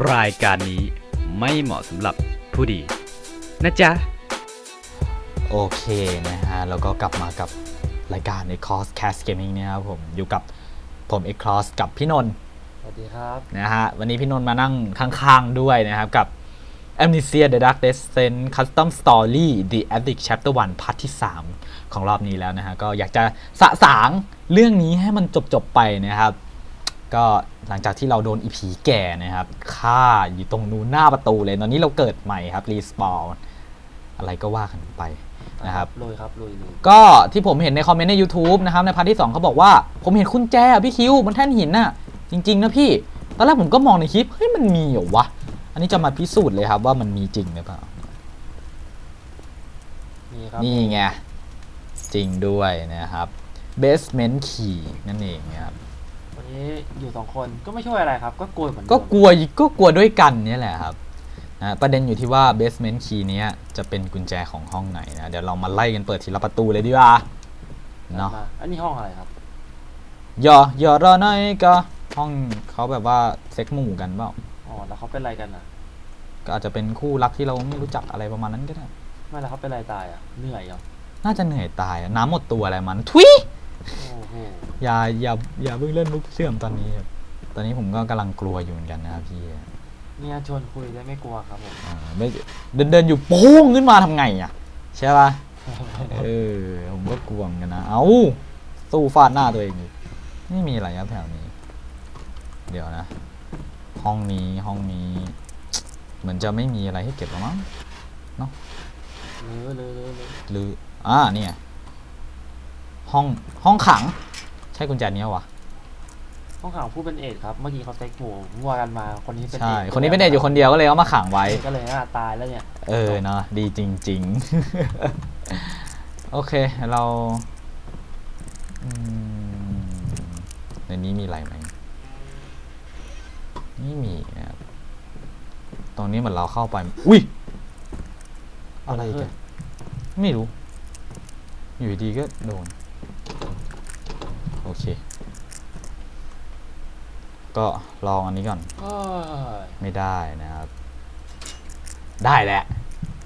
รายการนี้ไม่เหมาะสำหรับผู้ดี นะจ๊ะ โอเคนะฮะ แล้วก็กลับมากับรายการในคอร์ส Cast Gaming เนี่ยครับผม อยู่กับผมเอ็กคอสกับพี่นนท์สวัสดีครับ นะฮะ วันนี้พี่นนท์มานั่งข้างๆด้วยนะครับ กับ Amnesia The Dark Descent Custom Story The Attic Chapter 1พาร์ทที่ 3 ของรอบนี้แล้วนะฮะ ก็อยากจะสะสางเรื่องนี้ให้มันจบๆไปนะครับ ก็หลังจากที่เราโดนอีผีแก่นะครับฆ่าอยู่ตรงนู้นหน้าประตูเลยตอนนี้เราเกิดใหม่ครับรีสปา n อะไรก็ว่ากันไปนะครับลุยครับลุยลุยก็ที่ผมเห็นในคอมเมนต์ใน YouTube นะครับในพาร์ทที่ 2เขาบอกว่า ผมเห็นคุณแจอะพี่คิวบนแท่นหินน่ะ จริง ๆ นะพี่ ตอนแรกผมก็มองในคลิป เฮ้ย มันมีเหรอวะ อันนี้จะมาพิสูจน์เลยครับว่ามันมีจริงหรือเปล่า นี่ครับนี่ไง จริงด้วยนะครับ basement key นั่นเองนะครับวั นนี้อยู่สองคนก็ไม่ช่วยอะไรครับ ก็กลัวเหมือนเดิมก็กลัวก็กลัวด้วยกันเนี่ยแหละครับนะประเด็นอยู่ที่ว่า basement key เนี้ยจะเป็นกุญแจของห้องไหนนะ เดี๋ยวเรามาไล่กันเปิดทีละประตูเลยดีกว่าเนาะมาอันนี้ห้องอะไรครับอย่าอย่ารอหน่อยก็ห้องเขาแบบว่าเซ็กหมู่กันเปล่าอ๋อแล้วเขาเป็นอะไรกันอะก็อาจจะเป็นคู่รักที่เราไม่รู้จักอะไรประมาณนั้นก็ได้ไม่แล้วเขาเป็นอะไรตายอะเหนื่อยเหรอน่าจะเหนื่อยตายอะน้ำหมดตัวอะไรมันทุยโอ้โหอย่าอย่าอย่าเพิ่งเล่นมุกเสื่อมตอนนี้ครับตอนนี้ผมก็กำลังกลัวอยู่เหมือนกันนะครับพี่เนี่ยชวนคุยได้ไม่กลัวครับผมอ่าไม่เดินเดินอยู่โป้งขึ้นมาทำไงอะใช่ป่ะเออผมก็กลัวเหมือนกันนะเอาสู้ฟาดหน้าตัวเองอีกไม่มีอะไรครับแถวนี้ เดี๋ยวนะ ห้องนี้ห้องนี้ เหมือนจะไม่มีอะไรให้เก็บหรอมั้งเลือเลือเลือเลือหรืออ่าเนี่ย ห้องห้องขัง ใช่กุญแจนี้วะห้องขังผู้เป็นเอดส์ครับ เมื่อกี้เขาเซ็กหมู่วัวกันมาคนนี้เป็นใช่เอดส์คนนี้เป็นเด็กอยู่คนเดียวก็เลยเอามาขังไว้ ก็เลยน่าตายแล้วเนี่ย เออเนาะดีจริง ๆ โอเคเราอืมในนี้มีอะไรไหมไม่มีนะครับตรงนี้เหมือนเราเข้าไป อุ้ย อะไรกันไม่รู้ อยู่ดีๆก็โดนโอ เค ก็ลองอันนี้ก่อนเฮ้ยไม่ได้นะครับ ได้แหละ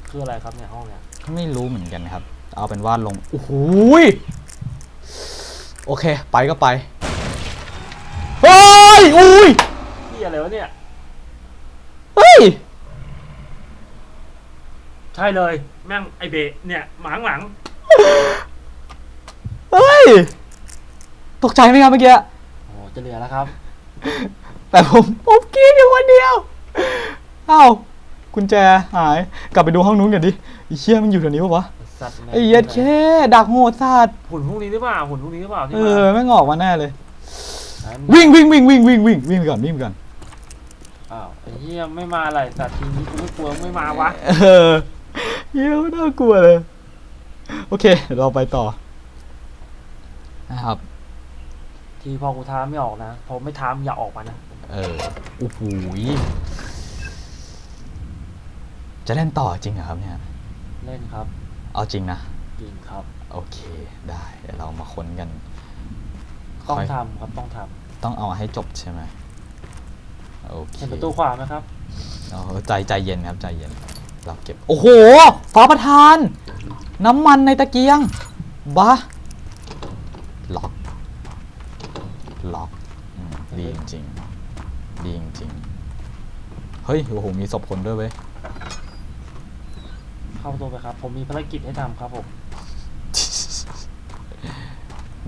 คืออะไรครับเนี่ยห้องเนี่ยไม่รู้เหมือนกันครับ เอาเป็นว่าลงโอ้โหยโอเค ไปก็ไปเฮ้ยอุ้ยพี่อะไรวะเนี่ยเฮ้ยใช่เลย แม่งไอเบะเนี่ยหมาข้างหลังเฮ้ย ตกใจไหมครับเมื่อกี้ โอ้โหจะเหลือแล้วครับ แต่ผมผมกรีดอยู่คนเดียว เอ้ากุญแจหาย กลับไปดูห้องนู้นกันดิไอ้เชี่ยมันอยู่แถวนี้ปะวะ สัตว์แม่งไอ้เหี้ย็ดแค่ดักโหดสัตว์หุ่นพวกนี้หรือเปล่าหุ่นพวกนี้หรือเปล่าที่เอมาอไม่งออกมาแน่เลยไหนมันวิ่งวิ่งวิ่งวิ่งวิ่งวิ่งวิ่งไปก่อนวิ่งไปก่อน อ้าวไอ้เหี้ยไม่มาอะไรสัตว์ทีนี้กูไม่กลัวไม่มาวะเออเหี้ยอะน่ากลัวเลย โอเคเดี๋ยวเราไปต่อนะครับ ทีพอกูท้าไม่ออกนะ พอไม่ท้ามอย่าออกมานะ เออโอ้โหยจะเล่นต่อจริงเหรอครับเนี่ย เล่นครับเอาจริงนะ จริงครับ โอเค ได้เดี๋ยวเรามาค้นกันต้องค่ยทำครับต้องทต้องเอาให้จบใช่ไหมโอำเคเห็นประตูขวาไหมครับ เอาใจใจเย็นครับใจเย็น เราเก็บ โอ้โห ฟ้าประธาน น้ำมันในตะเกียงบ้าล็อก ล็อกอืมดีจริงๆดีจริงๆเฮ้ย โอ้โห มีศพคนด้วยเว้ย เข้าประตูไปครับ ผมมีภารกิจให้ทำครับผม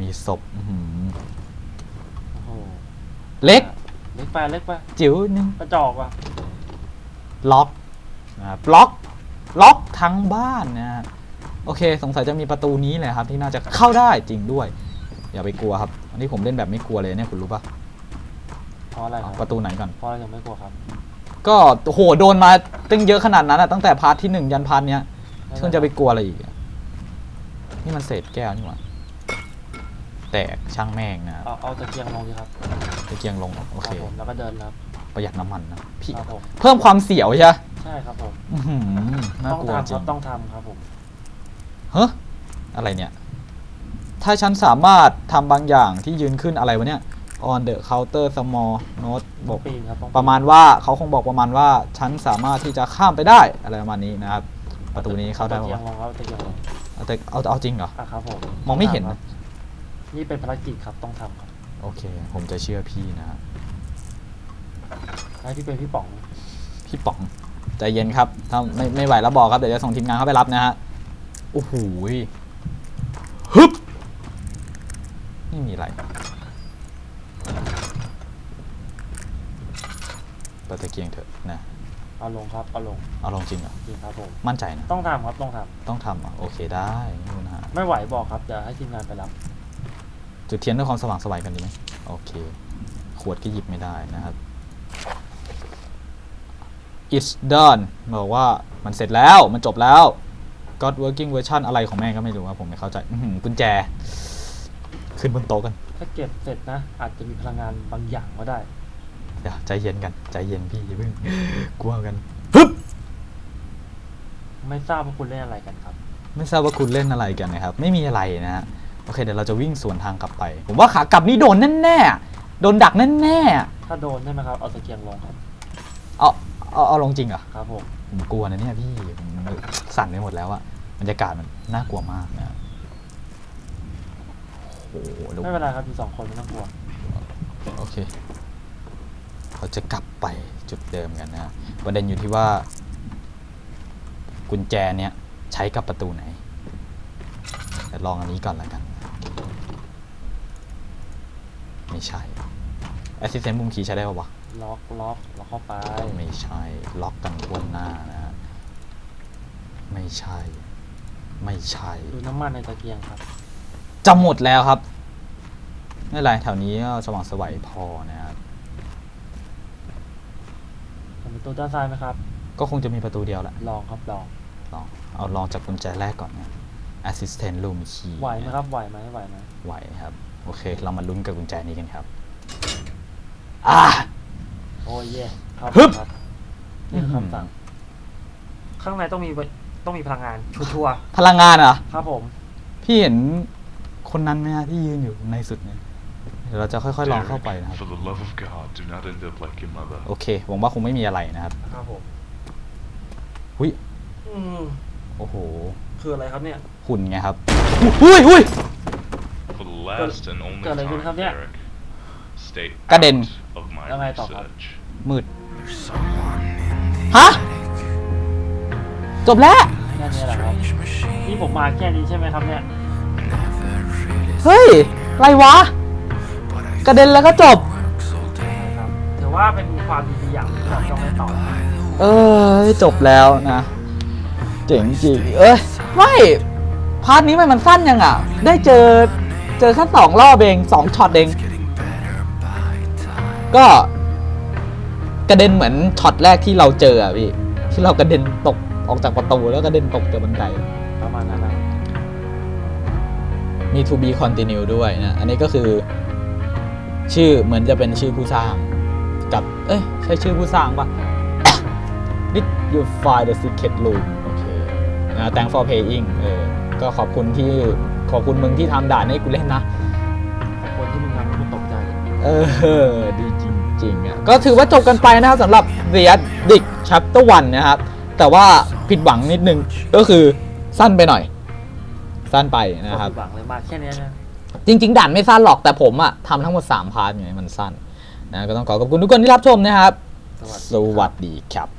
มีศพอื้อหือโอ้โห เล็ก เล็กไป เล็กไป จิ๋วหนึงกระจอกว่ะ ล็อกนะครับล็อก ล็อกทั้งบ้านนะฮะโอเค สงสัยจะมีประตูนี้แหละครับ ที่น่าจะเข้าได้จริงด้วย อย่าไปกลัวครับอัน นี้ผมเล่นแบบไม่กลัวเลยเนี่ยคุณรู้ปะเพราะอะไรคเอารับประตูไหนก่อน เพราะอะไรยังไม่กลัวครับก็โอ้โหโดนมาตั้งเยอะขนาดนั้นอะตั้งแต่พาร์ทที่หนึ่งยันพาร์ทเนี้ยเพิ่งจะไปกลัวอะไรอีกอะนี่มันเศษแก้วนี่หว่าแตกช่างแม่งนะเอาเอาตะเกียงลงดีครับตะเกียงลงโอคเครับผมแล้วก็เดินครับประหยัดน้ำมันนะพี่ครับผมเพิ่มความเสียวใช่ไหมใช่ครับผมอื้อหือน่าต้องกลัวทำจคริรับงต้องทำครับผมเฮ้อะไรเนี่ย ถ้าฉันสามารถทำบางอย่างที่ยืนขึ้นอะไรวะเนี่ย on the counter small note บอกปีนครับต้องประมาณว่าเขาคงบอกประมาณว่าฉันสามารถที่จะข้ามไปได้อะไรประมาณนี้นะครับ ประตูนี้เข้าได้ตะปะเกียงวะลงครับตะเกียงลงเอาแต่เอาเอาจริงเหรอ อะครับผมมองไม่เห็นนะครับนี่เป็นภารกิจครับต้องทำครับโอเค ผมจะเชื่อพี่นะครับให้พี่เป็นพี่ป๋องพี่ป๋องใจเย็นครับ ถ้าไม่ไม่ไหวแล้วบอกครับ เดี๋ยวจะส่งทีมงานเข้าไปรับนะฮะ โอ้โหยฮึบ ไม่มีอะไรเปิดตะเกียงเถอะนะ เอาลงครับเอาลงเอาลงจริงเหรอ จริงครับผม มั่นใจนะ ต้องทำครับต้องทต้องทำเหรอะ โอเคได้ไม่มีปัญหาำไม่ไหวบอกครับเดี๋ยวให้ทีมงานไปรับจุดเทียนด้วยความสว่างไสวัยกันดีไหมโอเค ขวดก็หยิบไม่ได้นะครับ it's done บอกว่ามันเสร็จแล้ว มันจบแล้ว God working version อะไรของแม่งก็ไม่รู้ว่าผมไม่เข้าใจ อื้อหือกุญแจ ขึ้นบนโต๊ะกันถ้าเก็บเสร็จนะ อาจจะมีพลังงานบางอย่างก็ได้ เดี๋ยวใจเย็นกัน ใจเย็นพี่อย่าเพิ่งกลัวกันปึ๊บไม่ทราบว่าคุณเล่นอะไรกันครับ ไม่ทราบว่าคุณเล่นอะไรกันนะครับ ไม่มีอะไรนะฮะโอเคเดี๋ยวเราจะวิ่งสวนทางกลับไป ผมว่าขากลับนี่โดนแน่ๆโดนดักแน่ๆถ้าโดนใช่ไหมครับ เอาตะเกียงลงครับเอาเอาเอาลงจริงเหรอ ครับผม ผมกลัวนะเนี่ยพี่ผมมันสั่นไปหมดแล้วอะบรรยากาศมันน่ากลัวมากนะ โอ้โหแล้วไม่เป็นไรครับอยู่สองคนไม่ต้องกลัวโอเค เราจะกลับไปจุดเดิมกันนะประเด็นอยู่ที่ว่า กุญแจเนี้ยใช้กับประตูไหนเดี๋ยวลองอันนี้ก่อนละกัน ไม่ใช่ Assistant มุมคีย์ใช้ได้ปะวะ ล็อกล็อกล็อกเข้าไป ไม่ใช่ ล็อกกันทั่วหน้านะฮะ ไม่ใช่ ไม่ใช่ ดูน้ำมันในตะเกียงครับ จะหมดแล้วครับไม่เป็นไรแถวนี้ก็สว่างไสวัยพอนะครับเห็นประตูด้านซ้ายไหมครับ ก็คงจะมีประตูเดียวแหละลองครับลองลองเอาลองจากกุญแจแรกก่อนนะ Assistant Room Key ไหวไหมครับไหวไหมไหวไหมไหวครับ โอเค เรามาลุ้นกับกุญแจนี้กันครับอ่าโอ้ยเย่ครับฮึบครับนี่คือคำสั่ง ข้างในต้องมีต้องมีพลังงานชัวร์พลังงานเหรอๆครับผม พี่เห็น คนนั้นไหมฮะที่ยืนอยู่ในสุดเนี่ยเดี๋ยวเราจะค่อยๆลองเข้าไปนะครับ For the love of God, do not end up like your mother. โอเคหวังว่าคงไม่มีอะไรนะครับครับผม หุยอืม โอ้โห คืออะไรครับเนี่ย หุ่นไงครับอุ้ยอุ้ย For the last and only เกิดอะไรขึ้น time, ครับเนี่ย Derek, stay กระเด็น out of my แล้วไงต่อครับ research. มืด ฮะ จบแล้ว แค่นี้แหละครับ นี่ผมมาแค่นี้ใช่ไหมครับเนี่ย เฮ้ยอะไรวะ กระเด็นแล้วก็จบครับถือว่าเป็นความดีอย่างที่เราต้องเล่นต่อเออจบแล้วนะ เจ๋งจริงเอ้ยไม่พาร์ทนี้มันมันสั้นยังอะ ได้เจอเจอแค่สองรอบเองสองช็อตเอง ก็ กระเด็นเหมือนช็อตแรกที่เราเจออะพี่ ที่เรากระเด็นตกออกจากประตูแล้วกระเด็นตกจากบันได มี to be continue ด้วยนะ อันนี้ก็คือ ชื่อเหมือนจะเป็นชื่อผู้สร้าง กับ เอ้ย ใช่ชื่อผู้สร้างปะ Did you find the secret room โอเคนะ thank for paying เออ ก็ขอบคุณที่ขอบคุณมึงที่ทำด่านให้กูเล่นนะขอบคนที่มึงทำให้กูตกใจ เออ ดีจริงๆอะก็ถือว่าจบกันไปนะครับสำหรับ The Addict Chapter 1นะครับ แต่ว่าผิดหวังนิดนึงก็คือสั้นไปหน่อย สั้นไปนะครับ หวังเลยมาแค่เนี้ยนะ จริง ๆด่านไม่สั้นหรอกแต่ผมอะทำทั้งหมด 3 พาร์ทไงมันสั้นนะก็ต้องขอขอบคุณทุกคนที่รับชมนะครับ สวัสดีสวัสดีครับ